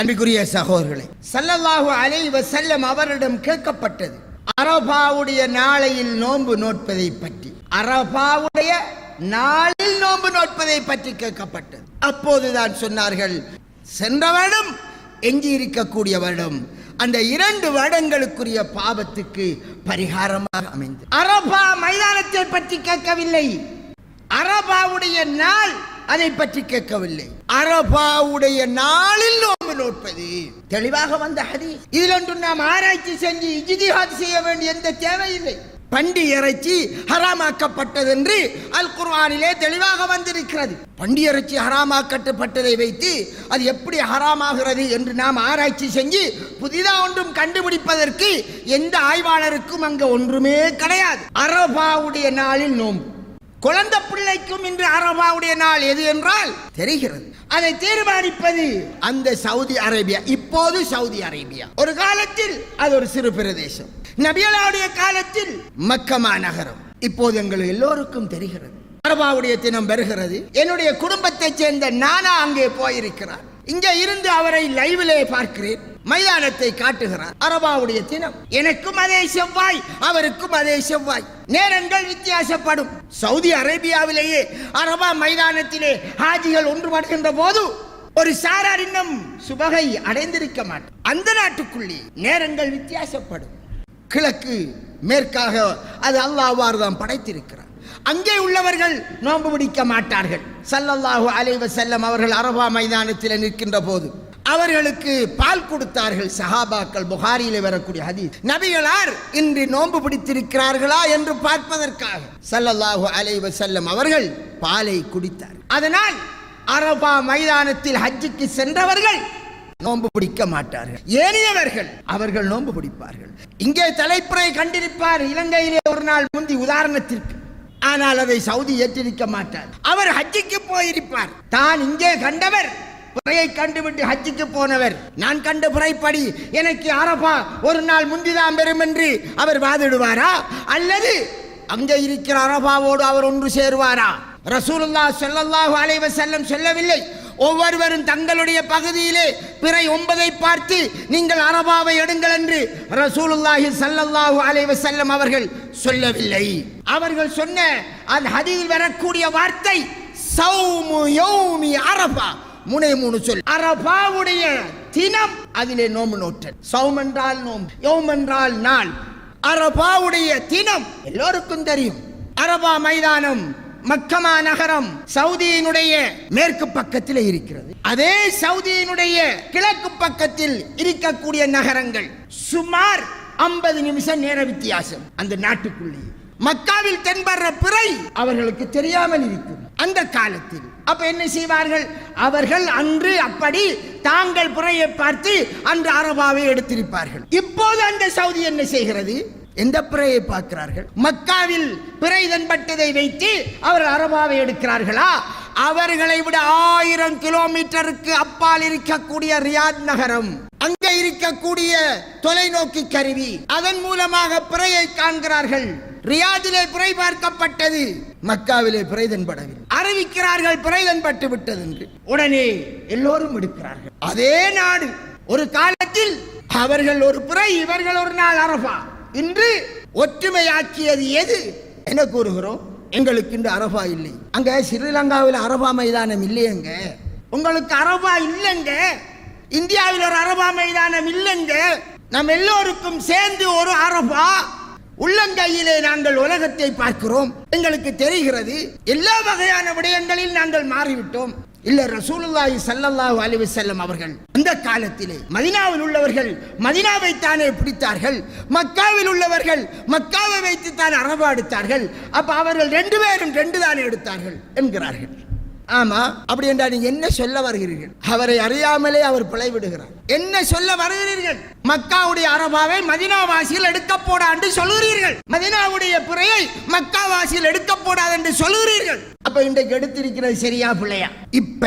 அன்பிற்குரிய சகோதரர்களே சல்லல்லாஹு அலைஹி வஸல்லம் அவரிடம் கேட்கப்பட்டது அரபாவுடைய நாளையில் நோன்பு நோட்பதை பற்றி. அரபாவுடைய நாளில் நோன்பு நோட்பதை பற்றி கேட்கப்பட்டது. அப்போதுதான் சொன்னார்கள் சென்ற வருடம் எஞ்சி இருக்கக்கூடிய வருடம் அந்த இரண்டு வருடங்களுக்குரிய பாவத்துக்கு பரிகாரமாக அமைந்தது. அரபா மைதானத்தை பற்றி கேட்கவில்லை. அரபாவுடைய நாள் அதை பற்றி கேட்கவில்லை. அரபாவுடைய நாளில் நோம்பு நோட்பது. தெளிவாக வந்த ஹதி இதில் ஒன்று நாம் ஆராய்ச்சி செஞ்சு இஜிதிஹாத் செய்ய வேண்டிய எந்த தேவையில்லை. பண்டி இறைச்சி ஹராமாக்கப்பட்டது என்று அல் குர்ஆனிலே தெளிவாக வந்திருக்கிறது. பண்டி இறைச்சி ஹராமாக்கப்பட்டதை வைத்து அது எப்படி ஹராமாகிறது என்று நாம் ஆராய்ச்சி செஞ்சு புதிதாக ஒன்றும் கண்டுபிடிப்பதற்கு எந்த ஆய்வாளருக்கும் அங்க ஒன்றுமே கிடையாது. அரபாவுடைய நாளில் நோம்பு குழந்தை பிள்ளைக்கும் இன்று அரபாவுடைய நாள் எது என்றால் தெரிகிறது. அதை தீர்மானிப்பது அந்த சவுதி அரேபியா இப்போது சவுதி அரேபியா. ஒரு காலத்தில் அது ஒரு சிறு பிரதேசம். நபியலாவுடைய காலத்தில் மக்கமா நகரம். இப்போது எங்கள் எல்லோருக்கும் தெரிகிறது. அரபாவுடைய தினம் வருகிறது. என்னுடைய குடும்பத்தைச் சேர்ந்த நானா அங்கே போயிருக்கிறார். இங்கே இருந்து அவரை லைவிலே பார்க்கிறேன். மைதானத்தை காட்டுகிறார். அரபாவுடைய தினம். எனக்கும் அதே செவ்வாய் அவருக்கும் அதே செவ்வாய். நேரங்கள் வித்தியாசப்படும். சவுதி அரேபியாவிலேயே அரபா மைதானத்திலே ஹாஜிகள் ஒன்றுபடுகின்ற போது ஒரு சாரார் இன்னும் சுபகை அடைந்திருக்க மாட்டார். அந்த நாட்டுக்குள்ளே நேரங்கள் வித்தியாசப்படும். கிழக்கு மேற்காக அது அல்லாஹ்வார் தான் படைத்திருக்கிறார். அங்கே உள்ளவர்கள் நோன்பு பிடிக்க மாட்டார்கள். சல்லல்லாஹு அலைவ செல்லம் அவர்கள் அரபா மைதானத்தில் நிற்கின்ற போது அவர்களுக்கு பால் கொடுத்தார்கள் சஹாபாக்கள் புகாரியில் வரக்கூடிய ஹதீஸ். நபிகளார் இன்று நோன்பு பிடித்திருக்கிறார்களா என்று பார்ப்பதற்காக சல்லல்லாஹு அலைவ செல்லம் அவர்கள் பாலை குடித்தார். அதனால் அரபா மைதானத்தில் ஹஜ்ஜுக்கு சென்றவர்கள் நோன்பு பிடிக்க மாட்டார்கள். ஏனையவர்கள் அவர்கள் நோன்பு பிடிப்பார்கள். இங்கே தலைப்புறை கண்டிருப்பார் இலங்கையிலே ஒரு நாள் முந்தி உதாரணத்திற்கு. ஆனால் அதை சவுதி ஏற்றிருக்க மாட்டார். அவர் ஹஜ்ஜுக்கு போயிருப்பார். தான் இங்கே கண்டவர் பிறையை கண்டுவிட்டு ஹஜ்ஜுக்கு போனவர். நான் கண்ட பிறைப்படி எனக்கு அரபா ஒரு நாள் முந்திதான் பெறும் என்று அவர் வாதிடுவாரா? அல்லது அங்கே இருக்கிற அரபாவோடு அவர் ஒன்று சேருவாரா? ரசூலுல்லாஹ் ஸல்லல்லாஹு அலைவ செல்லம் சொல்லவில்லை. ஒவ்வொருவரும் தங்களுடைய பகுதியிலே பிறை ஒன்பதை பார்த்து நீங்கள் அரபாவை எடுங்கள் என்று ரசூலுல்லாஹி சல்லல்லாஹு அலைவ செல்லம் அவர்கள் சொல்லவில்லை. அவர்கள் சொன்ன அந்த ஹதியில் வரக்கூடிய வார்த்தை சௌமு யௌமி அரபா. முனை மூணு சொல். அரபாவுடைய தினம் அதிலே நோம்பு நோற்றல். சௌம் என்றால் நோம்பு யோம் என்றால் நாள். அரபாவுடைய தினம் எல்லோருக்கும் தெரியும். அரபா மைதானம் மக்கமா நகரம் சவுதியினுடைய மேற்கு பக்கத்தில் இருக்கிறது. அதே சவுதியினுடைய கிழக்கு பக்கத்தில் இருக்கக்கூடிய நகரங்கள் சுமார் ஐம்பது நிமிஷம் நேர வித்தியாசம். அந்த நாட்டுக்குள்ளேயே. மக்காவில் தென்படுற பிறை அவர்களுக்கு தெரியாமல் இருக்கும். அந்த காலத்தில். அப்ப என்ன செய்வார்கள்? அவர்கள் அன்று அப்படி தாங்கள் புறையை பார்த்து அன்று அரபாவை எடுத்திருப்பார்கள். இப்போது அந்த சவுதி என்ன செய்கிறது? எந்த பிறையை பார்க்கிறார்கள்? மக்காவில் பிறை தென்பட்டதை வைத்து அவர் அரபாவை எடுக்கிறார்களா? அவர்களை விட ஆயிரம் கிலோமீட்டருக்கு அப்பால் இருக்கக்கூடிய ரியாத் நகரம் அங்கே இருக்கக்கூடிய தொலைநோக்கி கருவி அதன் மூலமாக பிறையை காண்கிறார்கள். ரியாதிலே பிறை பார்க்கப்பட்டது. மக்காவிலே பிறை தென்படவில்லை அறிவிக்கிறார்கள் பிறை தென்பட்டு விட்டது என்று. உடனே எல்லோரும் எடுக்கிறார்கள். அதே நாடு ஒரு காலத்தில் அவர்கள் ஒரு பிறை இவர்கள் ஒரு நாள் அரபா. இன்று ஒற்றுமையாக்கியது எது? என்ன கூறுகிறோம்? எங்களுக்கு இன்று அரபா இல்லை. அங்க ஸ்ரீலங்காவில் அரபா மைதானம் இல்லையங்க. உங்களுக்கு அரபா இல்லைங்க. இந்தியாவில் ஒரு அரபா மைதானம் இல்லைங்க. நம் எல்லோருக்கும் சேர்ந்து ஒரு அரபா. உள்ளங்கையிலே நாங்கள் உலகத்தை பார்க்கிறோம். எங்களுக்கு தெரிகிறது எல்லா வகையான விடயங்களில் நாங்கள் மாறிவிட்டோம். இல்ல ரசூலுல்லாஹி சல்லல்லாஹு அலைஹி வஸல்லம் அவர்கள் அந்த காலத்திலே மதினாவில் உள்ளவர்கள் மதினாவை தானே பிடித்தார்கள் மக்காவில் உள்ளவர்கள் மக்காவை வைத்து தான் அரபாடுத்தார்கள் அப்ப அவர்கள் ரெண்டு பேரும் ரெண்டு தானே எடுத்தார்கள் என்கிறார்கள். ஆமா அப்படி என்றால் நீங்க என்ன சொல்ல வருகிறீர்கள்? அவரை அறியாமலே அவர் பிழை விடுகிறார். என்ன சொல்ல வருகிறீர்கள்? மக்காவுடைய அரபாவை மதினா வாசியில் எடுக்க போடா என்று சொல்கிறீர்கள் மதினாவுடைய பிறையை மக்கா வாசியில் எடுக்க போடாது என்று சொல்கிறீர்கள் அப்ப இன்றைக்கு எடுத்திருக்கிறது சரியா பிள்ளையா? இப்ப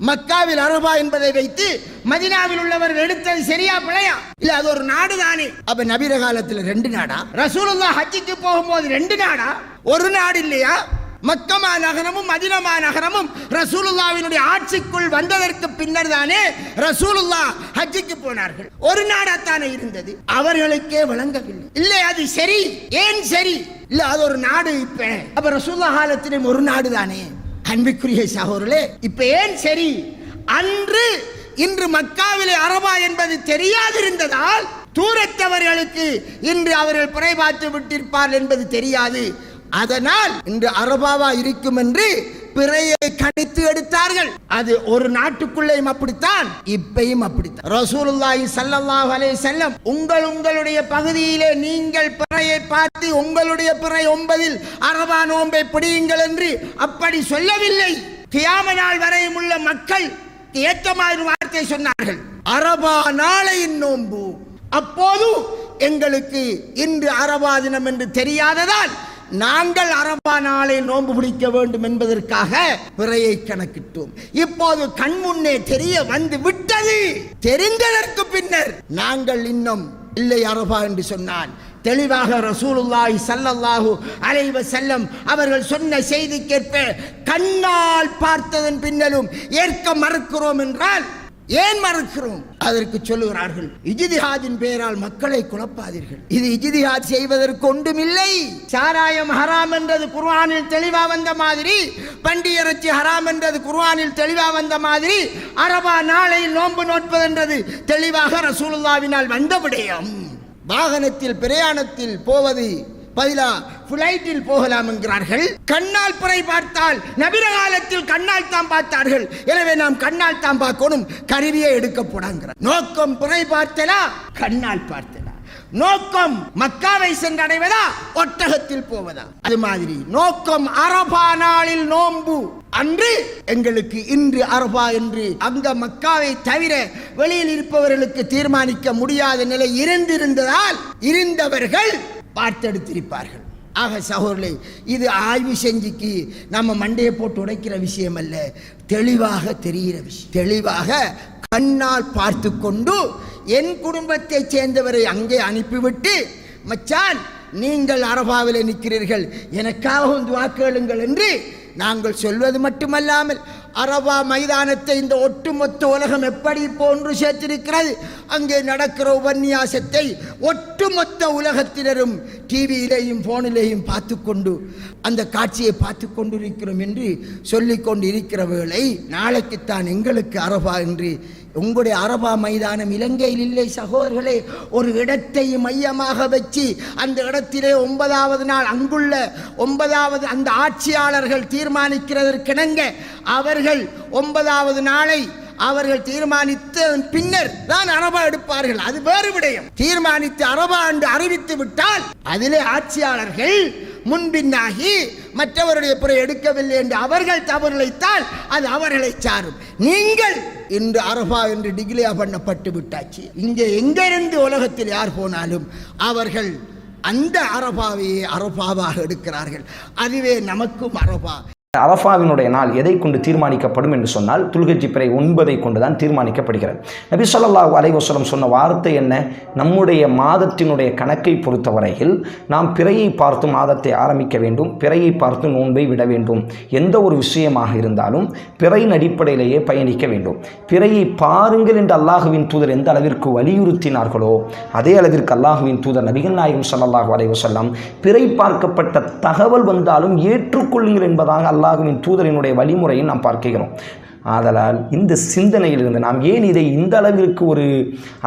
மக்காவில் அரபா என்பதை வைத்து மதினாவில் உள்ளவர்கள் எடுத்தது சரியா பிழையா இல்ல அது ஒரு நாடு தானே. அப்ப நபிர காலத்துல ரெண்டு நாடா? ரசூலுல்லா ஹஜ்ஜுக்கு போகும்போது ரெண்டு நாடா? ஒரு நாடு இல்லையா? மக்கமா நகரமும் மதினமா நகரமும் ரசூலுல்லாவினுடைய ஆட்சிக்குள் வந்ததற்கு பின்னர் தானே ரசூலுல்லா ஹஜ்ஜிக்கு போனார்கள். ஒரு நாடாத்தானே இருந்தது. அவர்களுக்கே வழங்கவில்லை. இல்லை அது சரி. ஏன் சரி? இல்ல அது ஒரு நாடு இப்ப. அப்ப ரசூல்லா காலத்திலும் ஒரு நாடு தானே. அன்பிற்குரிய சகோதரே இப்ப ஏன் சரி? அன்று இன்று மக்காவிலே அரபா என்பது தெரியாதிருந்ததால் தூரத்தவர்களுக்கு இன்று அவர்கள் புனை பார்த்து விட்டிருப்பார் என்பது தெரியாது. அதனால் இன்று அரபாவா இருக்கும் என்று பிறையை கணித்து எடுத்தார்கள். அது ஒரு நாட்டுக்குள்ளேயும் அப்படித்தான் இப்பையும் அப்படித்தான். ரசூலுல்லாஹி சல்லல்லாஹ் அலைஹி செல்லம் உங்கள் உங்களுடைய பகுதியிலே நீங்கள் பிறையை பார்த்து உங்களுடைய பிறை ஒன்பதில் அரபா நோன்பை பிடியுங்கள் என்று அப்படி சொல்லவில்லை. கியாம நாள் வரையும் உள்ள மக்கள் ஏற்றமாறு வார்த்தை சொன்னார்கள். அரபா நாளையின் நோன்பு. அப்போது எங்களுக்கு இன்று அரபா தினம் என்று தெரியாததால் நாங்கள் அரபா நாளை நோன்பு பிடிக்க வேண்டும் என்பதற்காக பிறையை கணக்கிட்டோம். இப்போது கண் முன்னே தெரிய வந்து விட்டது. தெரிந்ததற்கு பின்னர் நாங்கள் இன்னும் இல்லை அரபா என்று சொன்னான். தெளிவாக ரசூலுல்லாஹி சல்லல்லாஹு அலைவ செல்லம் அவர்கள் சொன்ன செய்திக்கேற்ப கண்ணால் பார்த்ததன் பின்னலும் ஏற்க மறுக்கிறோம் என்றால் ஏன் மறுக்கிறோம்? அதற்கு சொல்லுகிறார்கள் இஜிதிஹாஜின் பெயரால் மக்களை குழப்பாதீர்கள். இது இஜிதிஹாத் செய்வதற்கு ஒன்றுமில்லை. சாராயம் ஹராம் என்றது குர்வானில் தெளிவா வந்த மாதிரி பண்டி ஹராம் என்றது குர்வானில் தெளிவா வந்த மாதிரி அரபா நாளையில் நோன்பு நோட்பதென்றது தெளிவாக ரசூலுல்லாவினால் வந்த விடயம். வாகனத்தில் பிரயாணத்தில் போவது பதிலா பிளைட்டில் போகலாம் என்கிறார்கள். கண்ணால் புரை பார்த்தால் நபிர காலத்தில் கண்ணால் தான் பார்த்தார்கள். எனவே நாம் கண்ணால் தான் பார்க்கணும் கருவியை எடுக்க நோக்கம் புறை பார்த்தலா கண்ணால் பார்த்தலா. நோக்கம் மக்காவை சென்றடைவதா ஒட்டகத்தில் போவதா. அது மாதிரி நோக்கம் அரபா நாளில் நோன்பு அன்று எங்களுக்கு இன்று அரபா என்று அங்க மக்காவை தவிர வெளியில் இருப்பவர்களுக்கு தீர்மானிக்க முடியாத நிலை இருந்திருந்ததால் இருந்தவர்கள் பார்த்தெடுத்திருப்பார்கள். ஆக சகோதரர்களே இது ஆய்வு செஞ்சுக்கு நம்ம மண்டையை போட்டு உடைக்கிற விஷயம் அல்ல தெளிவாக தெரிகிற விஷயம். தெளிவாக கண்ணால் பார்த்து கொண்டு என் குடும்பத்தை சேர்ந்தவரை அங்கே அனுப்பிவிட்டு மச்சான் நீங்கள் அரபாவில் நிற்கிறீர்கள். எனக்காக வந்து என்று நாங்கள் சொல்வது மட்டுமல்லாமல் அரபா மைதானத்தை இந்த ஒட்டுமொத்த உலகம் எப்படி போன்று சேர்த்திருக்கிறது? அங்கே நடக்கிற உபன்யாசத்தை ஒட்டுமொத்த உலகத்தினரும் டிவியிலேயும் போனிலேயும் பார்த்து கொண்டு அந்த காட்சியை பார்த்து கொண்டிருக்கிறோம் என்று சொல்லிக் கொண்டு இருக்கிற வேளை நாளைக்குத்தான் எங்களுக்கு அரபா என்று உங்களுடைய அரபா மைதானம் இலங்கையில் இல்லை சகோதரர்களே ஒரு இடத்தை மையமாக வச்சு அந்த இடத்திலே ஒன்பதாவது நாள் அங்குள்ள ஒன்பதாவது அந்த ஆட்சியாளர்கள் தீர்மானிக்கிறதற்கிணங்க அவர்கள் ஒன்பதாவது நாளை அவர்கள் தீர்மானித்த பின்னர் தான் அரபா எடுப்பார்கள். அது வேறு விடயம். தீர்மானித்து அரபா என்று அறிவித்து விட்டால் அதிலே ஆட்சியாளர்கள் முன்பின்னாகி மற்றவருடைய பிறை எடுக்கவில்லை என்று அவர்கள் தவறுழைத்தால் அது அவர்களை சாரும். நீங்கள் இன்று அரபா என்று டிகிலியா பண்ணப்பட்டு விட்டாச்சு. இங்கே எங்கிருந்து உலகத்தில் யார் போனாலும் அவர்கள் அந்த அரபாவையே அரபாவாக எடுக்கிறார்கள். அதுவே நமக்கும் அரபா. அரஃபாவினுடைய நாள் எதை கொண்டு தீர்மானிக்கப்படும் என்று சொன்னால் துல்கஜி பிறை ஒன்பதை கொண்டு தான் தீர்மானிக்கப்படுகிறது. நபி சொல்லா அலைவசலம் சொன்ன வார்த்தை என்ன? நம்முடைய மாதத்தினுடைய கணக்கை பொறுத்தவரையில் நாம் பிறையை பார்த்து மாதத்தை ஆரம்பிக்க வேண்டும் பிறையை பார்த்து நோன்பை விட வேண்டும். எந்த ஒரு விஷயமாக இருந்தாலும் பிறையின் அடிப்படையிலேயே பயணிக்க வேண்டும். பிறையை பாருங்கள் என்று அல்லாஹுவின் தூதர் எந்த அளவிற்கு வலியுறுத்தினார்களோ அதே அளவிற்கு அல்லாஹுவின் தூதர் நபிகள் நாயகம் ஸல்லல்லாஹு அலைவசல்லாம் பிறை பார்க்கப்பட்ட தகவல் வந்தாலும் ஏற்றுக்கொள்ளுங்கள் என்பதாக அல்லாஹுவின் தூதரினுடைய வழிமுறையை நாம் பார்க்கிறோம். ஆதலால் இந்த சிந்தனையிலிருந்து நாம் ஏன் இதை இந்த அளவிற்கு ஒரு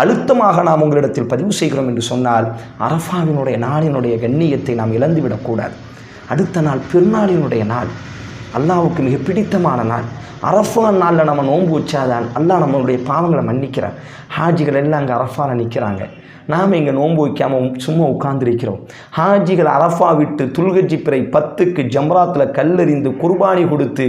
அழுத்தமாக நாம் உங்களிடத்தில் பதிவு செய்கிறோம் என்று சொன்னால் அரஃபாவினுடைய நாளினுடைய கண்ணியத்தை நாம் இழந்துவிடக்கூடாது. அடுத்த நாள் பெருநாளினுடைய நாள் அல்லாவுக்கு மிக பிடித்தமான நாள். அரஃபா நாளில் நம்ம நோன்பு வச்சாதான் அல்லாஹ் நம்மளுடைய பாவங்களை மன்னிக்கிறான். ஹாஜிகள் எல்லாம் அங்கே அரஃபாவில் நிற்கிறாங்க நாம் இங்கே நோன்பு வைக்காமல் சும்மா உட்கார்ந்துருக்கிறோம். ஹாஜிகள் அரஃபா விட்டு துல்கஜி பிறை பத்துக்கு ஜம்ராத்தில் கல்லெறிந்து குர்பானி கொடுத்து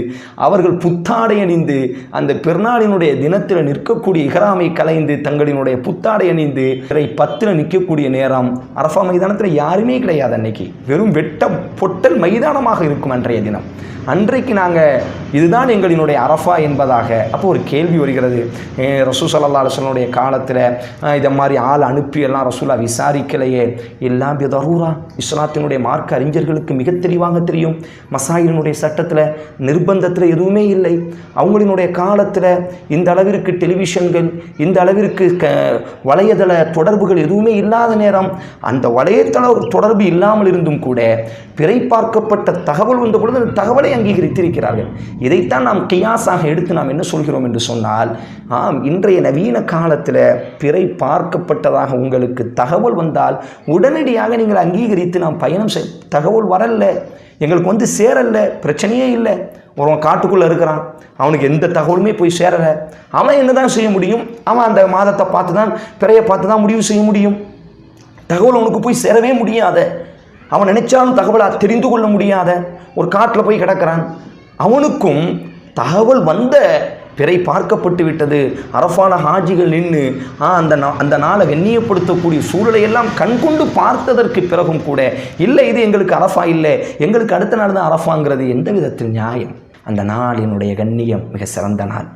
அவர்கள் புத்தாடை அணிந்து அந்த பெருநாளினுடைய தினத்தில் நிற்கக்கூடிய இகராமை கலைந்து தங்களினுடைய புத்தாடை அணிந்து பிறை பத்தில் நிற்கக்கூடிய நேரம் அரஃபா மைதானத்தில் யாருமே கிடையாது அன்னைக்கு. வெறும் வெட்ட பொட்டல் மைதானமாக இருக்கும் அன்றைய தினம். அன்றைக்கு நாங்கள் இதுதான் எங்களினுடைய அரஃபா என்பதாக. அப்போ ஒரு கேள்வி வருகிறது. ரசூ சல்லா அலுவலனுடைய காலத்தில் இதை மாதிரி ஆள் அனுப்பி எல்லாம் ரசூலா விசாரிக்கலையே. எல்லாம் தரூரா இஸ்லாத்தினுடைய மார்க்க அறிஞர்களுக்கு மிக தெளிவாக தெரியும். மசாயினுடைய சட்டத்தில் நிர்பந்தத்தில் எதுவுமே இல்லை. அவங்களினுடைய காலத்தில் இந்த அளவிற்கு டெலிவிஷன்கள் இந்த அளவிற்கு க வலையதள தொடர்புகள் எதுவுமே இல்லாத நேரம் அந்த வலையதள தொடர்பு இல்லாமல் இருந்தும் கூட பிறை பார்க்கப்பட்ட தகவல் வந்த பொழுது அந்த தகவலை அங்கீகரித்திருக்கிறார்கள். இதைத்தான் நாம் கியாஸாக எடுத்து நாம் என்ன சொல்கிறோம் என்று சொன்னால் ஆம் இன்றைய நவீன காலத்தில் பிறை பார்க்கப்பட்டதாக உங்களுக்கு தகவல் வந்தால் உடனடியாக நீங்கள் அங்கீகரித்து நாம் பயணம் செய் தகவல் வரல எங்களுக்கு வந்து சேரல பிரச்சனையே இல்லை. ஒருவன் காட்டுக்குள்ளே இருக்கிறான் அவனுக்கு எந்த தகவலுமே போய் சேரலை. அவன் என்ன தான் செய்ய முடியும்? அவன் அந்த மாதத்தை பார்த்து தான் பிறையை பார்த்து தான் முடிவு செய்ய முடியும். தகவல் அவனுக்கு போய் சேரவே முடியாத. அவன் நினைச்சாலும் தகவலை தெரிந்து கொள்ள முடியாத. ஒரு காட்டில் போய் கிடக்கிறான். அவனுக்கும் தகவல் வந்த பிறை பார்க்கப்பட்டு விட்டது. அரஃபான ஹாஜிகள் நின்று ஆ அந்த நா அந்த நாளை கண்ணியப்படுத்தக்கூடிய சூழலை எல்லாம் கண்கொண்டு பார்த்ததற்கு பிறகும் கூட இல்லை இது எங்களுக்கு அரஃபா இல்லை எங்களுக்கு அடுத்த நாள் தான் அரஃபாங்கிறது எந்த விதத்தில் நியாயம்? அந்த நாளினுடைய கண்ணியம் மிக சிறந்த நாள்.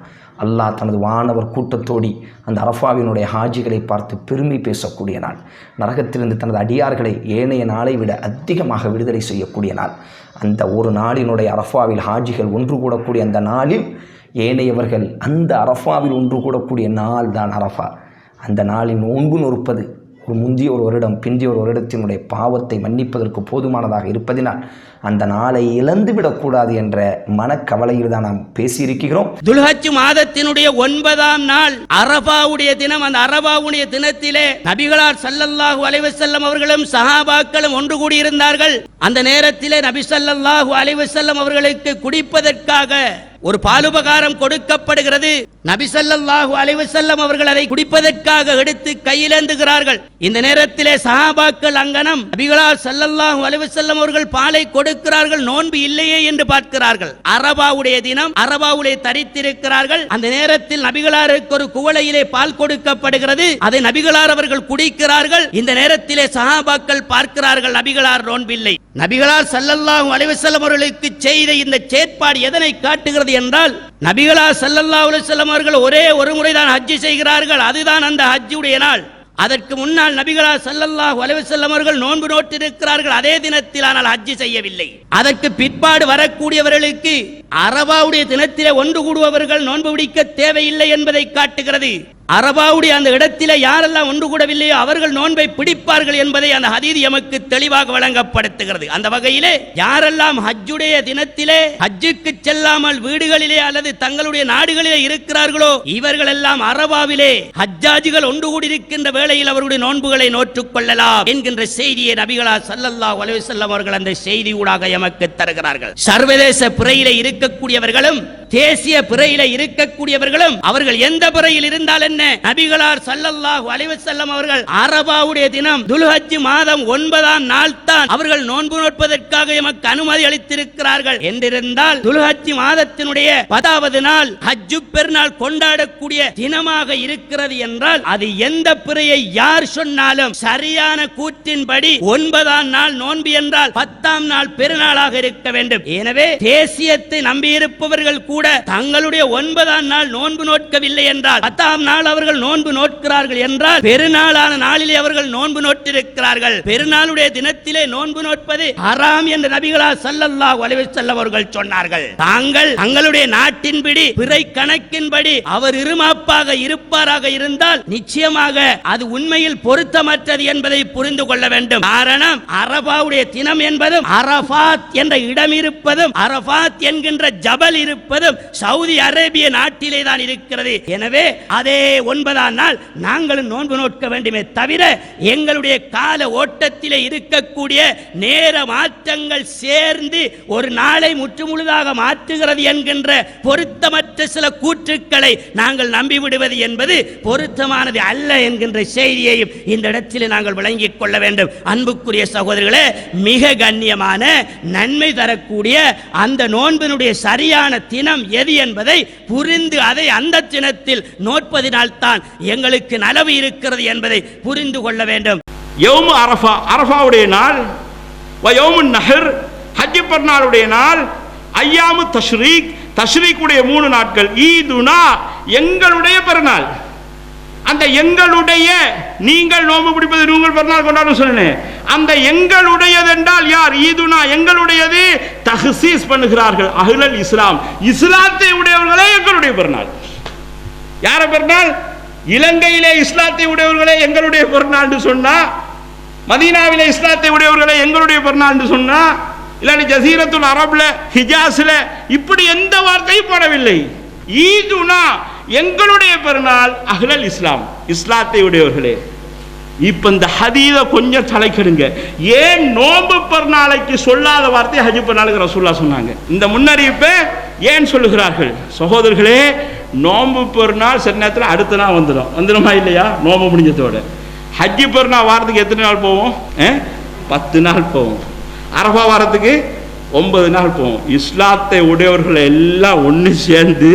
அல்லாஹ் தனது வானவர் கூட்டத்தோடி அந்த அரஃபாவினுடைய ஹாஜிகளை பார்த்து பெருமை பேசக்கூடிய நாள். நரகத்திலிருந்து தனது அடியார்களை ஏனைய நாளை விட அதிகமாக விடுதலை செய்யக்கூடிய நாள். அந்த ஒரு நாளினுடைய அரஃபாவில் ஹாஜிகள் ஒன்று கூடக்கூடிய அந்த நாளில் ஏனையவர்கள் அந்த அரஃபாவில் ஒன்று கூடக்கூடிய நாள் தான் அரஃபா. அந்த நாளின் நோன்பு நொறுப்பது ஒரு முந்திய ஒரு வருடம் பிந்திய ஒரு வருடத்தினுடைய பாவத்தை மன்னிப்பதற்கு போதுமானதாக இருப்பதினால் அந்த நாளை இழந்து விடக்கூடாது என்ற மனக்கவலையில் தான் நாம் பேசியிருக்கிறோம். துல்ஹஜ் மாதத்தினுடைய ஒன்பதாம் நாள் அரபாவுடைய தினம் அந்த அரபாவுடைய தினத்திலே நபிகளார் சல்லல்லாஹு அலைஹி அவர்களும் சஹாபாக்களும் ஒன்று கூடியிருந்தார்கள். அந்த நேரத்திலே நபி சல்லல்லாஹு அலைஹி அவர்களுக்கு குடிப்பதற்காக ஒரு பாலுபகாரம் கொடுக்கப்படுகிறது. நபி ஸல்லல்லாஹு அலைவு வஸல்லம் அவர்கள் அதை குடிப்பதற்காக எடுத்து கையிலேந்துகிறார்கள். இந்த நேரத்திலே சஹாபாக்கள் அங்கனம் நபிகளார் சல்லல்லாஹு அலைவு வஸல்லம் அவர்கள் பாலை கொடு கொடுக்கிறார்கள் நோன்பு இல்லையே என்று பார்க்கிறார்கள். அரபாவுடைய தினம் அரபாவுடைய தரித்திருக்கிறார்கள். அந்த நேரத்தில் நபிகளாருக்கு ஒரு குவளையிலே பால் கொடுக்கப்படுகிறது. அதை நபிகளார் அவர்கள் குடிக்கிறார்கள். இந்த நேரத்திலே சஹாபாக்கள் பார்க்கிறார்கள் நபிகளார் நோன்பில்லை. நபிகளார் ஸல்லல்லாஹு அலைஹி அவர்களுக்கு செய்த இந்த செயற்பாடு எதனை காட்டுகிறது என்றால் நபிகளார் ஸல்லல்லாஹு அலைஹி அவர்கள் ஒரே ஒரு முறை தான் ஹஜ்ஜி செய்கிறார்கள். அதுதான் அந்த ஹஜ்ஜுடைய நாள். அதற்கு முன்னால் நபிகளா ஸல்லல்லாஹு அலைஹி வஸல்லம் அவர்கள் நோன்பு நோட்டிருக்கிறார்கள் அதே தினத்தில் ஆனால் ஹஜ்ஜி செய்யவில்லை. அதற்கு பிற்பாடு வரக்கூடியவர்களுக்கு அரபாவுடைய தினத்திலே ஒன்று கூடுபவர்கள் நோன்பு பிடிக்க தேவையில்லை என்பதை காட்டுகிறது. அரபாவுடைய அந்த இடத்திலே யாரெல்லாம் ஒன்று கூடவில்லையோ அவர்கள் நோன்பை பிடிப்பார்கள் என்பதை அந்த ஹதீது எமக்கு தெளிவாக வழங்கப்படுத்துகிறது அந்த வகையிலே யாரெல்லாம் ஹஜ்ஜுடைய தினத்திலே ஹஜ்ஜுக்கு செல்லாமல் வீடுகளிலே அல்லது தங்களுடைய நாடுகளிலே இருக்கிறார்களோ இவர்கள் எல்லாம் அரபாவிலே ஹஜ்ஜாஜிகள் ஒன்று கூடியிருக்கின்ற வேளையில் அவருடைய நோன்புகளை நோற்றுக் கொள்ளலாம் என்கின்ற செய்தியை நபிகளா சல்லல்லா அலைஹி செல்லம் அவர்கள் அந்த செய்தி ஊடாக எமக்கு தருகிறார்கள். சர்வதேச பிறையிலே இருக்கக்கூடியவர்களும் தேசிய பிறையிலே இருக்கக்கூடியவர்களும் அவர்கள் எந்த பிறையில் இருந்தால் என்ன? நபிகளார் சல்லல்லாஹு அலைவ செல்லம் அவர்கள் அரபாவுடைய தினம் துல்ஹஜ் மாதம் ஒன்பதாம் நாள் தான் அவர்கள் நோன்பு நோட்பதற்காக எமக்கு அனுமதி அளித்திருக்கிறார்கள். என்றிருந்தால் துல்ஹஜ் மாதத்தினுடைய பத்தாவது நாள் ஹஜ்ஜு பெருநாள் கொண்டாடக்கூடிய தினமாக இருக்கிறது என்றால் அது எந்த பிறையை யார் சொன்னாலும் சரியான கூற்றின்படி ஒன்பதாம் நாள் நோன்பு என்றால் பத்தாம் நாள் பெருநாளாக இருக்க வேண்டும். எனவே தேசியத்தை நம்பியிருப்பவர்கள் கூட தங்களுடைய ஒன்பதாம் நாள் நோன்பு நோட்கவில்லை என்றால் பத்தாம் நாள் அவர்கள் நோன்பு நோட்கிறார்கள் என்றால் பெருநாளான நாளிலே அவர்கள் நோன்பு நோட்டிருக்கிறார்கள் பெருநாளுடைய தினத்திலே நோன்பு நோட்பது ஹராம் என்று நபிகளா சல்லல்லா அலைஹி வஸல்லம் அவர்கள் சொன்னார்கள். தாங்கள் தங்களுடைய நாட்டின்படி பிறை கணக்கின்படி அவர் இருமாப்பாக இருப்பாராக இருந்தால் நிச்சயமாக அது உண்மையில் பொருத்தமற்றது என்பதை புரிந்து கொள்ள வேண்டும். காரணம் அரபாவுடைய தினம் என்பதும் அரபாத் என்ற இடம் இருப்பதும் அரபாத் என்கின்ற ஜபல் இருப்பதும் சவுதி அரேபிய நாட்டிலே தான் இருக்கிறது. எனவே அதே ஒன்பதாம் நாள் நாங்களும் நோன்பு நோக்க வேண்டுமே தவிர எங்களுடைய கால ஓட்டத்தில் இருக்கக்கூடிய நேர மாற்றங்கள் சேர்ந்து ஒரு நாளை முற்றுமுழுதாக மாற்றுகிறது என்கின்ற பொருத்தமற்ற சில கூற்றுக்களை நாங்கள் நம்பிவிடுவது என்பது பொருத்தமானது அல்ல என்கின்ற செய்தியையும் இந்த இடத்தில் நாங்கள் விளங்கிக் கொள்ள வேண்டும். அன்புக்குரிய சகோதரர்களே மிக கண்ணியமான நன்மை தரக்கூடிய அந்த நோன்பினுடைய சரியான தினம் எது என்பதை புரிந்து அதை அந்த தினத்தில் நோட்பதினால் தான் எங்களுக்கு நலவு இருக்கிறது என்பதை புரிந்து கொள்ள வேண்டும். யௌமு அரஃபா அரஃபாவுடைய நாள் யோமு நகர் நஹர் ஹஜ் பெருநாளுடைய நாள் ஐயாமு தஷ்ரீக் தஷ்ரீக்குடைய மூணு நாட்கள் ஈதுனா எங்களுடைய பிறநாள் அந்த எங்களுடைய நீங்கள் நோம்பு பிடிப்பது நீங்கள் பிறநாள் கொண்டாடும் சொன்னேன் அந்த எங்களுடையது என்றால் யார்? ஈதுனா எங்களுடையது தஹசீஸ் பண்ணுகிறார்கள் அகிலல் இஸ்லாம். இஸ்லாத்தை உடையவர்களே எங்களுடைய பிறநாள் யார பிறநாள் இலங்கையிலே இஸ்லாத்தை உடையவர்களே எங்களுடைய பெருநாள் சொன்னா மதீனாவிலே இஸ்லாத்தை உடையவர்களே எங்களுடைய பெருநாள் சொன்னா இல்லாட்டி ஜசீரத்துல் அரப்ல ஹிஜாஸ்ல இப்படி எந்த வார்த்தையும் போடவில்லை. ஈதுனா எங்களுடைய பெருநாள் அஹ்லல் இஸ்லாம் இஸ்லாத்தை உடையவர்களே. இப்ப இந்த ஹதீத கொஞ்சம் தலைக்கெடுங்க. ஏன் நோன்பு பெருநாளைக்கு சொல்லாத வார்த்தை ஹஜ் பெருநாளுக்கு ரசூல்லா சொன்னாங்க? இந்த முன்னறிவிப்பை ஏன் சொல்லுகிறார்கள்? சகோதரர்களே நோம்பு பெருநாள் சில நேரத்தில் அடுத்த நாள் வந்துடும். வந்துடுமா இல்லையா? நோம்பு முடிஞ்சதோட. ஹஜ்ஜி பெருநாள் வாரத்துக்கு எத்தனை நாள் போவோம்? பத்து நாள் போவோம். அரபா வாரத்துக்கு ஒன்பது நாள் போவோம். இஸ்லாத்தை உடையவர்கள் எல்லாம் ஒன்று சேர்ந்து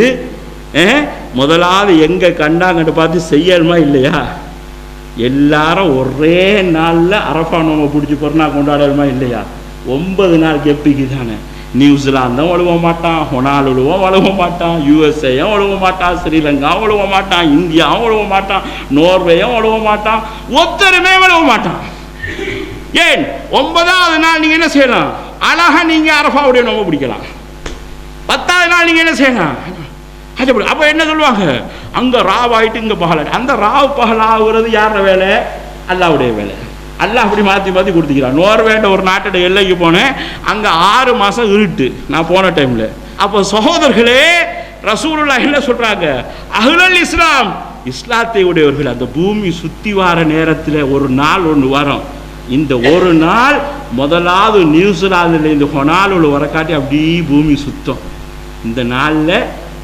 முதலாவது எங்கே கண்டாங்கன்னு பார்த்து செய்யணுமா இல்லையா? எல்லாரும் ஒரே நாளில் அரபா நோம்பை பிடிச்சி பிறனா கொண்டாடணுமா இல்லையா? ஒன்பது நாள் கெப்பிக்கு தானே. நியூசிலாந்தும் ஒழுவ மாட்டான் ஹொனாலுவும் ஒழுவ மாட்டான் யூஎஸ்ஏயும் ஒழுவ மாட்டான் ஸ்ரீலங்காவும் ஒழுவ மாட்டான் இந்தியாவும் ஒழுவ மாட்டான் நோர்வேயும் ஒழுவ மாட்டான் ஒத்தருமே ஒழுவ மாட்டான். ஏன்? ஒன்பதாவது நாள் நீங்க என்ன செய்யலாம்? அழகா நீங்க அரபாவுடைய நோம்பு பிடிக்கலாம் பத்தாவது நாள் நீங்க என்ன செய்யலாம்? அப்போ என்ன சொல்லுவாங்க? அங்கே ராவ் ஆயிட்டு இங்கே பகல் அந்த ராவ் பகல் ஆகுறது யாரோட வேலை? அல்லாவுடைய வேலை. அல்லாஹ் அப்படி மாற்றி மாற்றி கொடுத்துக்கிறான். நோர்வேண்ட ஒரு நாட்டோட எல்லைக்கு போனேன். அங்கே ஆறு மாதம் இருட்டு. நான் போன டைமில் அப்போ சகோதரர்களே ரசூலுல்லா என்ன சொல்கிறாங்க அஹ்லல் இஸ்லாம். இஸ்லாத்தை உடையவர்கள் அந்த பூமி சுற்றி வார நேரத்தில் ஒரு நாள் ஒன்று வரும். இந்த ஒரு நாள் முதலாவது நியூசிலாந்துல இந்த ஹொனாலூல வரக்காட்டி அப்படியே பூமி சுத்தம். இந்த நாளில்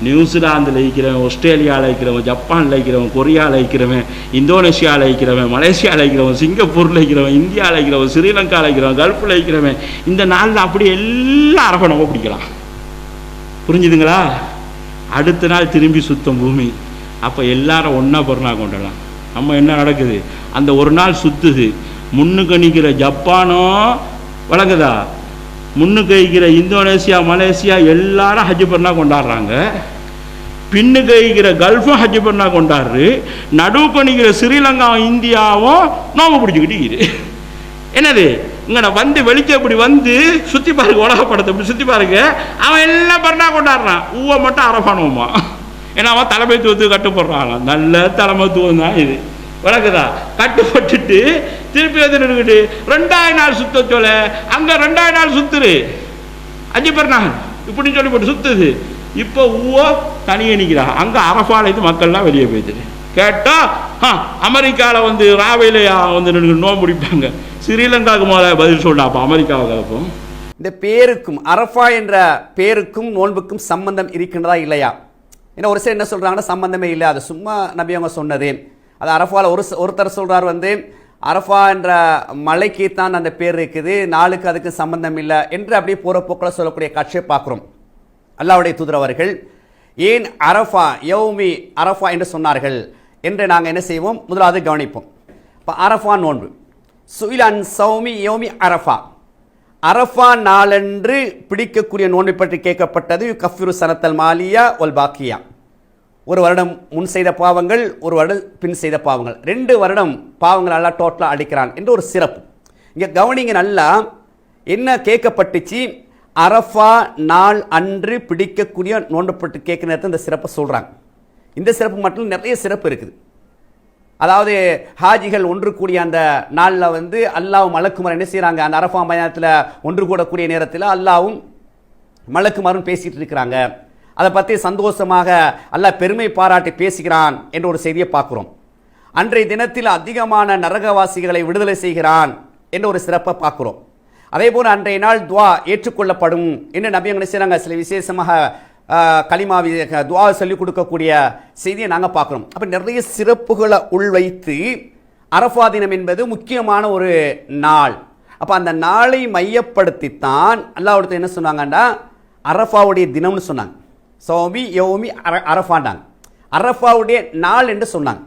நியூசிலாந்தில் இருக்கிறவன் ஆஸ்திரேலியாவில் இருக்கிறவன் ஜப்பானில் இருக்கிறவன் கொரியாவில் இருக்கிறவன் இந்தோனேஷியாவில் இருக்கிறவன் மலேசியாவில் இருக்கிறவன் சிங்கப்பூரில் இருக்கிறவன் இந்தியாவில் இருக்கிறவன் ஸ்ரீலங்காவில் இருக்கிறவன் கல்ஃபில் இருக்கிறவன் இந்த நாளில் அப்படி எல்லா அரபை நம்ம பிடிக்கலாம். புரிஞ்சுதுங்களா? அடுத்த நாள் திரும்பி சுத்தம் பூமி. அப்போ எல்லாரும் ஒன்றா பொருளாக கொண்டலாம் நம்ம என்ன நடக்குது? அந்த ஒரு நாள் சுத்துது. முன்னுக்கு நிற்கிற ஜப்பானும் வழங்குதா? முன்னுக்கு வைக்கிற இந்தோனேசியா மலேசியா எல்லாரும் ஹஜ் பண்ணால் கொண்டாடுறாங்க. பின்னுக்கு வைக்கிற கல்ஃபும் ஹஜ் பண்ணால் கொண்டாடுறது நடுவுக்கு நிற்கிற ஸ்ரீலங்காவும் இந்தியாவும் நோம்பு பிடிச்சிக்கிட்டு என்னது? இங்கே வந்து வெளிச்சம் இப்படி வந்து சுற்றி பாருங்க உலக படத்தை இப்படி சுற்றி பாருங்க. அவன் எல்லாம் பண்ணா கொண்டாடுறான். ஊவை மட்டும் அரபானுவமா ஏன்னா அவன் தலைமைத்துவத்துக்கு கட்டுப்படுறான். நல்ல தலைமைத்துவம் தான் இது. வழக்குதா? கட்டுப்பட்டுட்டு திருப்பி வந்து நின்றுக்கிட்டு ரெண்டாயிரம் நாள் சுத்த சொல்ல அங்கே ரெண்டாயிரம் நாள் சுத்துரு. அஞ்சு பேர் நான் இப்படின்னு சொல்லி போட்டு சுத்துது. இப்போ ஊவோ தனியே நிற்கிறா அங்கே அரபாலேருந்து மக்கள்லாம் வெளியே போயிடுது கேட்டால் ஆ அமெரிக்காவில் வந்து ராவையில் வந்து நின்று நோம்பு முடிப்பாங்க. ஸ்ரீலங்காவுக்கு முதல்ல பதில் சொல்லாப்பா அப்போ அமெரிக்காவை கலப்போம். இந்த பேருக்கும் அரஃபா என்ற பேருக்கும் நோன்புக்கும் சம்பந்தம் இருக்கின்றதா இல்லையா? ஏன்னா ஒரு சிலர் என்ன சொல்கிறாங்கன்னா சம்பந்தமே இல்லை. அது சும்மா நபி அவங்க சொன்னது. அது அரஃபாவில் ஒரு ஒருத்தர் சொல்கிறார் வந்து அரஃபா என்ற மலைக்கு தான் அந்த பேர் இருக்குது நாளுக்கு அதுக்கு சம்பந்தம் இல்லை என்று அப்படியே போகிற போக்கில் சொல்லக்கூடிய காட்சியை பார்க்குறோம். அல்லாவுடைய தூதர் அவர்கள் ஏன் அரஃபா யௌமி அரஃபா என்று சொன்னார்கள் என்று நாங்கள் என்ன செய்வோம்? முதலாவது கவனிப்போம். இப்போ அரஃபா நோன்பு. சுயிலன் சௌமி யோமி அரஃபா. அரஃபா நாளன்று பிடிக்கக்கூடிய நோன்பை பற்றி கேட்கப்பட்டது கஃபிரு சனத்தல் மாலியா ஒல் பாக்கியா. ஒரு வருடம் முன் செய்த பாவங்கள் ஒரு வருடம் பின் செய்த பாவங்கள். ரெண்டு வருடம் பாவங்கள் நல்லா டோட்டலாக அடிக்கிறான் என்று ஒரு சிறப்பு. இங்கே கவனிங்க நல்லா என்ன கேட்கப்பட்டுச்சு? அரஃபா நாள் அன்று பிடிக்கக்கூடிய நோண்டப்பட்டு கேட்க கேட்குற நேரத்தில் இந்த சிறப்பை சொல்கிறாங்க இந்த சிறப்பு மட்டும் நிறைய சிறப்பு இருக்குது. அதாவது ஹாஜிகள் ஒன்று கூடிய அந்த நாளில் வந்து அல்லாவும் மலக்குமார் என்ன செய்கிறாங்க அந்த அரஃபா மைதானத்தில் ஒன்று கூடக்கூடிய நேரத்தில் அல்லாவும் மலக்குமாரும் பேசிகிட்டு இருக்கிறாங்க. அதை பற்றி சந்தோஷமாக அல்ல பெருமை பாராட்டி பேசுகிறான் என்ற ஒரு செய்தியை பார்க்குறோம். அன்றைய தினத்தில் அதிகமான நரகவாசிகளை விடுதலை செய்கிறான் என்ற ஒரு சிறப்பை பார்க்குறோம். அதே போல் அன்றைய நாள் துவா ஏற்றுக்கொள்ளப்படும் என்று நபி என்ன செய்கிறாங்க சில விசேஷமாக களிமாவி துவா சொல்லிக் கொடுக்கக்கூடிய செய்தியை நாங்கள் பார்க்குறோம். அப்போ நிறைய சிறப்புகளை உள்வைத்து அரஃபா தினம் என்பது முக்கியமான ஒரு நாள். அப்போ அந்த நாளை மையப்படுத்தித்தான் அல்லாஹ் என்ன சொன்னாங்கன்னா அரஃபாவுடைய தினம்னு சொன்னாங்க. சௌமி யோமி அர அரஃபாண்டாங்க அரஃபாவுடைய நாள் என்று சொன்னாங்க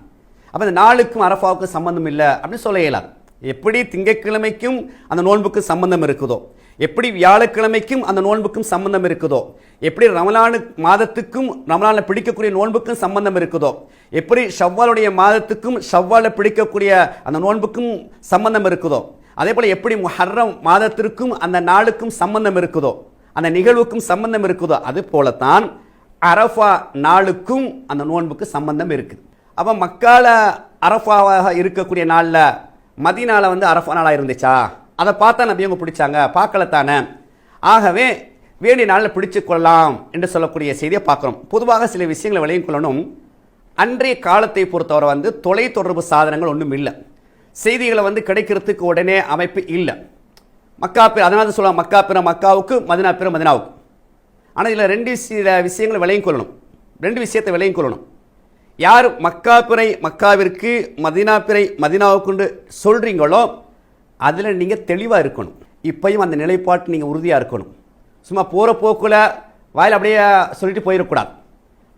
அப்போ அந்த நாளுக்கும் அரஃபாவுக்கும் சம்பந்தம் இல்லை அப்படின்னு சொல்ல இயலாது. எப்படி திங்கட்கிழமைக்கும் அந்த நோன்புக்கு சம்பந்தம் இருக்குதோ? எப்படி வியாழக்கிழமைக்கும் அந்த நோன்புக்கும் சம்பந்தம் இருக்குதோ? எப்படி ரமலானு மாதத்துக்கும் ரமலானில் பிடிக்கக்கூடிய நோன்புக்கும் சம்பந்தம் இருக்குதோ? எப்படி ஷவ்வாலுடைய மாதத்துக்கும் ஷவ்வாலில் பிடிக்கக்கூடிய அந்த நோன்புக்கும் சம்பந்தம் இருக்குதோ? அதே போல் எப்படி ஹர்ரம் மாதத்திற்கும் அந்த நாளுக்கும் சம்பந்தம் இருக்குதோ? அந்த நிகழ்வுக்கும் சம்பந்தம் இருக்குதோ? அது போலத்தான் அரஃபா நாளுக்கும் அந்த நோன்புக்கு சம்பந்தம் இருக்குது. அப்போ மக்கால அரஃபாவாக இருக்கக்கூடிய நாளில் மதினால வந்து அரஃபா நாளாக இருந்துச்சா? அதை பார்த்தா நபி அவங்க பிடிச்சாங்க. பார்க்கல தானே ஆகவே வேண்டிய நாளில் பிடிச்சு கொள்ளலாம் என்று சொல்லக்கூடிய செய்தியை பார்க்குறோம். பொதுவாக சில விஷயங்களை விளையும் கொள்ளணும். அன்றைய காலத்தை பொறுத்தவரை வந்து தொலைத்தொடர்பு சாதனங்கள் ஒன்றும் இல்லை. செய்திகளை வந்து கிடைக்கிறதுக்கு உடனே அமைப்பு இல்லை. மக்கா பிற அதனால தான் சொல்லுவாங்க மக்கா பிற மக்காவுக்கு மதினா பிற மதினாவுக்கு. ஆனால் இதில் ரெண்டு சில விஷயங்களை விளையும் கொள்ளணும். ரெண்டு விஷயத்தை விளையும் கொள்ளணும். யார் மக்கா பிறை மக்காவிற்கு மதினா பிறை மதினாவுக்குண்டு சொல்கிறீங்களோ அதில் நீங்கள் தெளிவாக இருக்கணும். இப்பையும் அந்த நிலைப்பாட்டு நீங்கள் உறுதியாக இருக்கணும். சும்மா போகிற போக்கில் வாயில் அப்படியே சொல்லிட்டு போயிடக்கூடாது.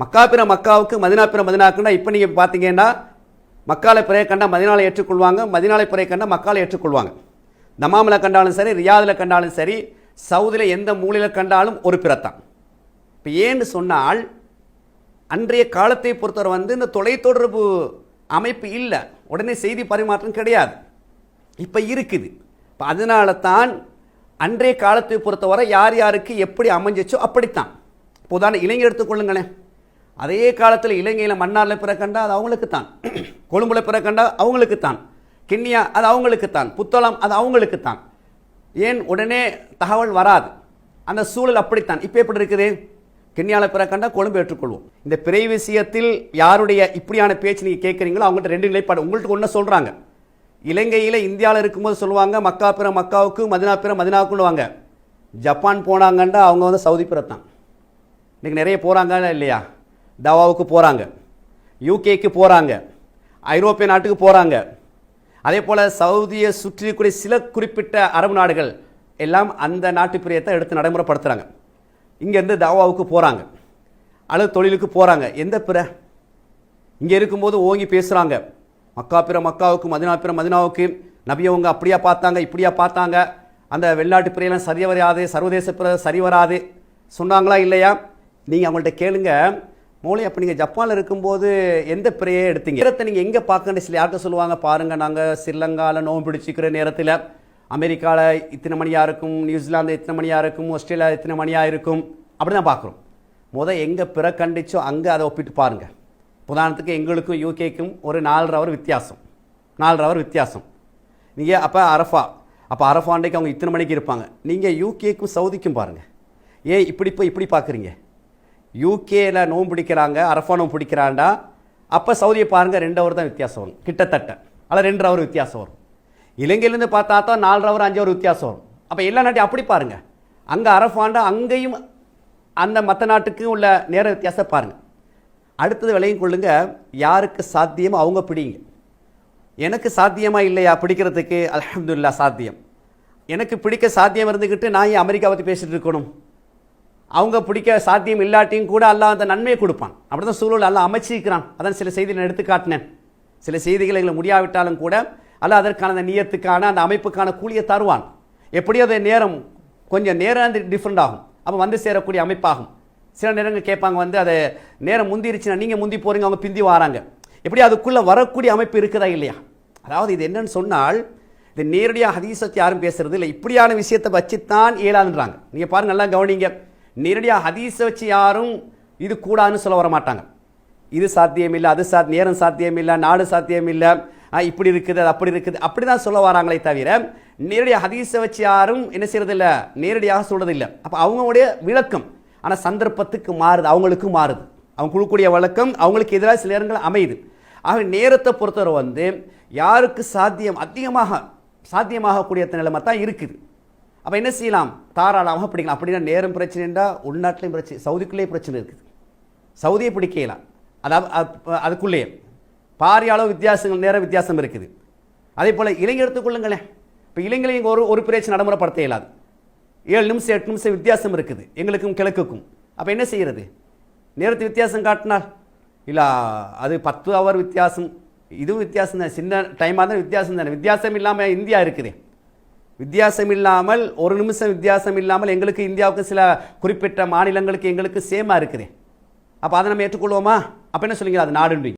மக்கா பிற மக்காவுக்கு மதினா பிற மதினாக்குன்னா இப்போ நீங்கள் பார்த்தீங்கன்னா மக்காலை பிறையை கண்டா மதினாலை ஏற்றுக்கொள்வாங்க மதினாலை பிறையை கண்டா மக்காலை ஏற்றுக்கொள்வாங்க. தமாமில் கண்டாலும் சரி ரியாதில் கண்டாலும் சரி சவுதியில் எந்த மூலையில் கண்டாலும் ஒரு பிறத்தான் இப்போ ஏன்னு சொன்னால் அன்றைய காலத்தை பொறுத்தவரை வந்து இந்த தொலைத்தொடர்பு அமைப்பு இல்லை. உடனே செய்தி பரிமாற்றம் கிடையாது. இப்போ இருக்குது. இப்போ அதனால தான் அன்றைய காலத்தை பொறுத்தவரை யார் யாருக்கு எப்படி அமைஞ்சிச்சோ அப்படித்தான். இப்போ உதாரணம் இளைஞர் எடுத்துக்கொள்ளுங்களேன் அதே காலத்தில் இலங்கையில் மன்னாரில் பிறக்கண்டா அது அவங்களுக்கு தான் கொழும்புல பிறக்கண்டா அவங்களுக்கு தான் கிண்ணியா அது அவங்களுக்கு தான் புத்தளம் அது அவங்களுக்கு தான் ஏன் உடனே தகவல் வராது. அந்த சூழல் அப்படித்தான். இப்போ எப்படி இருக்குது? கென்யாவில் பிற கண்டா கொழும்பு ஏற்றுக்கொள்வோம். இந்த பிறை விஷயத்தில் யாருடைய இப்படியான பேச்சு நீங்கள் கேட்குறீங்களோ அவங்கள்ட்ட ரெண்டு நிலைப்பாடு. உங்கள்கிட்ட ஒன்று சொல்கிறாங்க இலங்கையில் இந்தியாவில் இருக்கும்போது சொல்லுவாங்க மக்கா பிற மக்காவுக்கு மதினா பிற மதினாவுக்குள்ளுவாங்க ஜப்பான் போனாங்கண்டா அவங்க வந்து சவுதி பிறத்தான். இன்றைக்கி நிறைய போகிறாங்க இல்லையா? தவாவுக்கு போகிறாங்க யூகேக்கு போகிறாங்க ஐரோப்பிய நாட்டுக்கு போகிறாங்க அதே போல் சவுதியை சுற்றிக்கூடிய சில குறிப்பிட்ட அரபு நாடுகள் எல்லாம் அந்த நாட்டு பிரியத்தை எடுத்து நடைமுறைப்படுத்துகிறாங்க இங்கேருந்து தாவாவுக்கு போகிறாங்க அல்லது தொழிலுக்கு போகிறாங்க எந்த பிற? இங்கே இருக்கும்போது ஓங்கி பேசுகிறாங்க மக்கா பிற மக்காவுக்கு மதினா பிற மதினாவுக்கு நபியவங்க அப்படியா பார்த்தாங்க இப்படியா பார்த்தாங்க. அந்த வெளிநாட்டு பிறையெல்லாம் சரி வராது சர்வதேச பிற சரி வராது. சொன்னாங்களா இல்லையா? நீங்கள் அவங்கள்ட்ட கேளுங்க. மூளை அப்போ நீங்கள் ஜப்பானில் இருக்கும்போது எந்த பிறையை எடுத்தீங்க? நேரத்தை நீங்கள் எங்கே பார்க்கணும் சில யார்கிட்ட சொல்லுவாங்க? பாருங்கள் நாங்கள் ஸ்ரீலங்காவில் நோம்பு பிடிச்சிக்கிற நேரத்தில் அமெரிக்காவில் இத்தனை மணியாக இருக்கும் நியூசிலாந்து இத்தனை மணியாக இருக்கும் ஆஸ்திரேலியா இத்தனை மணியாக இருக்கும் அப்படி தான் பார்க்குறோம். முதல் எங்கே பிற கண்டிச்சோ அங்கே அதை ஒப்பிட்டு பாருங்கள் உதாரணத்துக்கு எங்களுக்கும் யூகேக்கும் ஒரு நாலரை அவர் வித்தியாசம். நாலரை ஹவர் வித்தியாசம். நீங்கள் அப்போ அரஃபா அப்போ அரஃபா அன்றைக்கு அவங்க இத்தனை மணிக்கு இருப்பாங்க. நீங்கள் யூகேக்கும் சவுதிக்கும் பாருங்கள் ஏன் இப்படி இப்போ இப்படி பார்க்குறீங்க? யூகேயில் நோம்பு பிடிக்கிறாங்க அரஃபா நோம்பு பிடிக்கிறாண்டா? அப்போ சவுதியை பாருங்கள் ரெண்டு ஹவர் தான் வித்தியாசம் வரும். கிட்டத்தட்ட. அதில் ரெண்டு ஹவர் வித்தியாசம் வரும். இலங்கையிலேருந்து பார்த்தா தான் நாலு ஹவர் அஞ்சு வரும் வித்தியாசம் வரும். அப்போ எல்லா நாட்டையும் அப்படி பாருங்கள் அங்கே அரஃபாண்டா அங்கேயும் அந்த மற்ற நாட்டுக்கும் உள்ள நேர வித்தியாசம் பாருங்கள் அடுத்தது விலையும் கொள்ளுங்க. யாருக்கு சாத்தியமோ அவங்க பிடிங்க. எனக்கு சாத்தியமாக இல்லையா பிடிக்கிறதுக்கு? அலமதுல்லா சாத்தியம். எனக்கு பிடிக்க சாத்தியம் இருந்துக்கிட்டு நான் ஏன் அமெரிக்கா பற்றி பேசிகிட்டு இருக்கணும்? அவங்க பிடிக்க சாத்தியம் இல்லாட்டியும் கூட அல்லா அந்த நன்மையை கொடுப்பான். அப்படி தான் சூழல் எல்லாம் அமைச்சிருக்கிறான். அதான் சில செய்திகளை நான் எடுத்து காட்டினேன் சில செய்திகள் எங்களை முடியாவிட்டாலும் கூட அல்ல அதற்கான அந்த நியத்துக்கான அந்த அமைப்புக்கான கூலியை தருவான். எப்படி அது நேரம் கொஞ்சம் நேரம் டிஃப்ரெண்ட் ஆகும். அப்போ வந்து சேரக்கூடிய அமைப்பாகும். சில நேரங்கள் கேட்பாங்க வந்து அதை நேரம் முந்திருச்சுன்னா நீங்கள் முந்தி போகிறீங்க அவங்க பிந்தி வராங்க. எப்படி அதுக்குள்ளே வரக்கூடிய அமைப்பு இருக்குதா இல்லையா? அதாவது இது என்னன்னு சொன்னால் இது நேரடியாக ஹதீசத்தை யாரும் பேசுறது இல்லை. இப்படியான விஷயத்தை வச்சுத்தான் இயலாதுன்றாங்க. நீங்கள் பாருங்கள் நல்லா கவனிங்க. நேரடியாக ஹதீஸை வச்சு யாரும் இது கூடாதுன்னு சொல்ல வர மாட்டாங்க இது சாத்தியம் இல்லை அது சாத் நேரம் சாத்தியம் இல்லை நாடு சாத்தியம் இல்லை இப்படி இருக்குது அது அப்படி இருக்குது. அப்படி தான் சொல்ல வராங்களே தவிர நேரடியாக ஹதீஸை வச்சு யாரும் என்ன செய்யறது இல்லை நேரடியாக சொல்கிறதில்லை இல்லை அப்போ அவங்களுடைய விளக்கம் ஆனால் சந்தர்ப்பத்துக்கு மாறுது அவங்களுக்கும் மாறுது. அவங்க கொடுக்கக்கூடிய வழக்கம் அவங்களுக்கு எதிராக சில நேரங்கள் அமையுது. ஆக நேரத்தை பொறுத்தவரை வந்து யாருக்கு சாத்தியம் அதிகமாக சாத்தியமாகக்கூடிய நிலைமை தான் இருக்குது. அப்போ என்ன செய்யலாம்? தாராளமாக பிடிக்கலாம். அப்படின்னா நேரம் பிரச்சனைண்டா உள்நாட்டிலையும் பிரச்சனை சவுதிக்குள்ளேயே பிரச்சனை இருக்குது. சவுதியை பிடிக்கலாம் அதாவது அதுக்குள்ளேயே. பாரிய அளவு வித்தியாசங்கள் நேர வித்தியாசம் இருக்குது. அதே போல் இளைஞர் எடுத்துக்கொள்ளுங்களேன் இப்போ இளைஞர்கள் இங்கே ஒரு ஒரு பிரச்சனை நடைமுறைப்படுத்த இயலாது. ஏழு நிமிஷம் எட்டு நிமிஷம் வித்தியாசம் இருக்குது. எங்களுக்கும் கிழக்குக்கும். அப்போ என்ன செய்கிறது நேரத்து வித்தியாசம் காட்டினால்? இல்லை அது பத்து ஹவர் வித்தியாசம். இதுவும் வித்தியாசம் தான். சின்ன டைமாக தான் வித்தியாசம் தானே. வித்தியாசம் இல்லாமல் இந்தியா இருக்குது. வித்தியாசம் இல்லாமல் ஒரு நிமிஷம் வித்தியாசம் இல்லாமல் எங்களுக்கு இந்தியாவுக்கு சில குறிப்பிட்ட மாநிலங்களுக்கு எங்களுக்கு சேமா இருக்குது. அப்போ அதை நம்ம ஏற்றுக்கொள்வோமா? அப்போ என்ன சொல்லுங்க அது நாடுன்றீங்க.